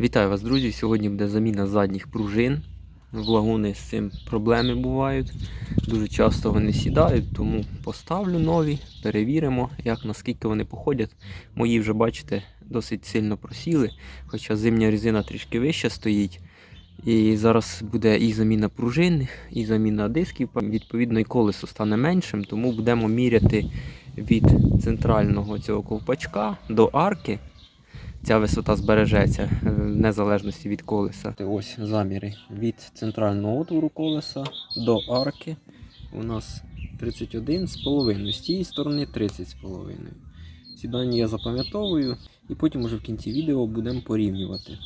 Вітаю вас, друзі! Сьогодні буде заміна задніх пружин. В лагуни з цим проблеми бувають. Дуже часто вони сідають, тому поставлю нові, перевіримо, як наскільки вони походять. Мої вже, бачите, досить сильно просіли, хоча зимня резина трішки вища стоїть. І зараз буде і заміна пружин, і заміна дисків. Відповідно, і колесо стане меншим, тому будемо міряти від центрального цього ковпачка до арки ця висота збережеться е, в незалежності від колеса. Ось заміри від центрального отвору колеса до арки. У нас 31,5, з тієї сторони 30,5. Ці дані я запам'ятовую і потім уже в кінці відео будемо порівнювати.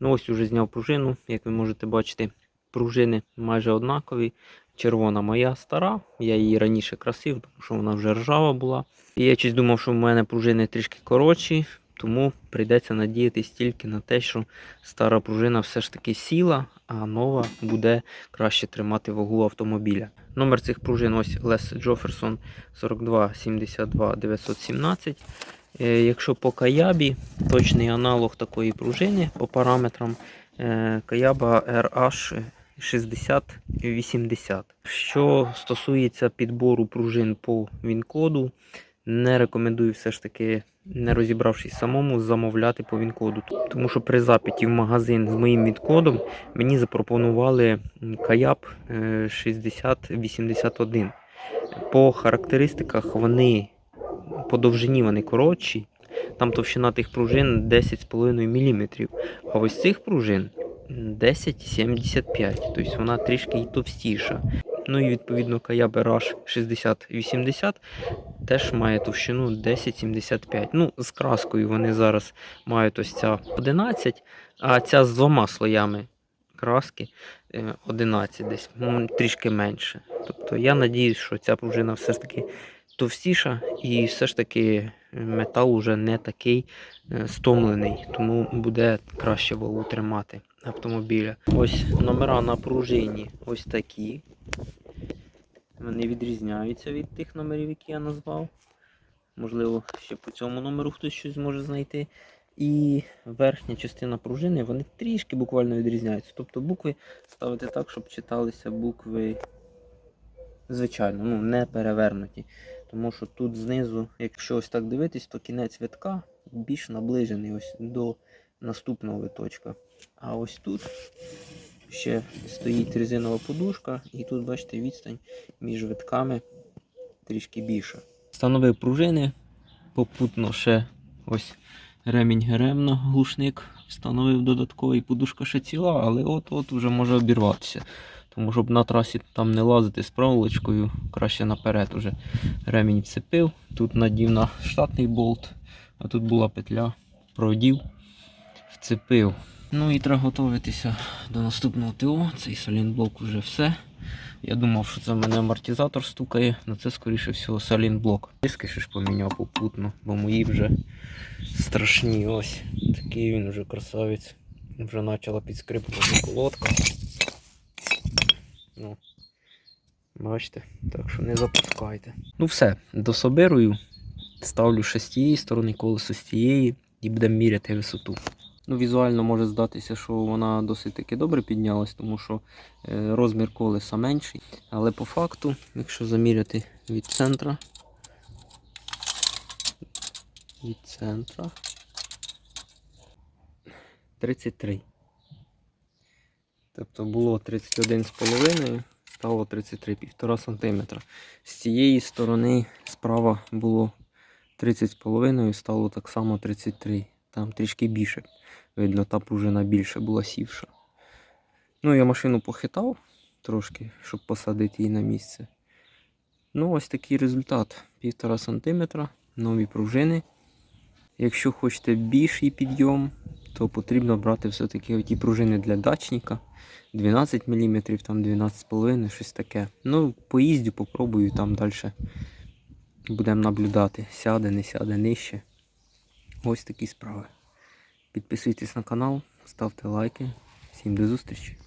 Ну ось уже зняв пружину, як ви можете бачити, пружини майже однакові. Червона моя стара, я її раніше красив, тому що вона вже ржава була. І я щось думав, що в мене пружини трішки коротші, тому прийдеться надіятися тільки на те, що стара пружина все ж таки сіла, а нова буде краще тримати вагу автомобіля. Номер цих пружин ось Лес Джоферсон 42 72 917. Е, Якщо по Каябі, точний аналог такої пружини по параметрам е, Каяба RH 6080. Що стосується підбору пружин по Вінкоду, не рекомендую все ж таки, не розібравшись самому, замовляти по Вінкоду. Тому що при запиті в магазин з моїм відкодом мені запропонували Каяб 6081. По характеристиках вони по довжині вони коротші. Там товщина тих пружин 10,5 мм. А ось цих пружин 10,75. Тобто вона трішки і товстіша. Ну і відповідно Каяб RH 6080 теж має товщину 10,75. Ну, з краскою вони зараз мають ось ця 11, а ця з двома слоями краски е, 11 десь, ну, трішки менше. Тобто я надіюсь, що ця пружина все ж таки товстіша і все ж таки метал уже не такий е, стомлений, тому буде краще вагу тримати автомобіля. Ось номера на пружині ось такі. Вони відрізняються від тих номерів, які я назвав. Можливо, ще по цьому номеру хтось щось зможе знайти. І верхня частина пружини, вони трішки буквально відрізняються. Тобто букви ставити так, щоб читалися букви звичайно, ну не перевернуті. Тому що тут знизу, якщо ось так дивитись, то кінець витка більш наближений ось до наступного виточка. А ось тут ще стоїть резинова подушка, і тут, бачите, відстань між витками трішки більша. Встановив пружини, попутно ще ось ремінь на глушник встановив додатковий, подушка ще ціла, але от-от вже може обірватися. Тому щоб на трасі там не лазити з проволочкою, краще наперед уже ремінь вцепив. Тут надів на штатний болт, а тут була петля, продів, вцепив. Ну і треба готуватися до наступного ТО. Цей салінблок вже все. Я думав, що це в мене амортизатор стукає, але це скоріше всього салінблок. Диски ще ж поміняв попутно, бо мої вже страшні. Ось такий він вже красавець. Вже почала підскрипувати колодка. Ну, бачите, так що не запускайте. Ну все, дособирую. Ставлю ще з тієї сторони, колесо з тієї і будемо міряти висоту. Ну, Візуально може здатися, що вона досить таки добре піднялась, тому що е, розмір колеса менший. Але по факту, якщо заміряти від центра, від центра 33. Тобто було 31,5, стало 33, 1,5 см. З цієї сторони справа було 30,5, стало так само 33. Там трішки більше. Видно, та пружина більше була сівша. Ну, я машину похитав трошки, щоб посадити її на місце. Ну, ось такий результат. 1,5 см, нові пружини. Якщо хочете більший підйом, то потрібно брати все-таки оті пружини для дачника. 12 мм, там 12,5 щось таке. Ну, поїздю, попробую там далі. Будемо наблюдати, сяде, не сяде нижче. Ось такі справи. Підписуйтесь на канал, ставте лайки. Всім до зустрічі!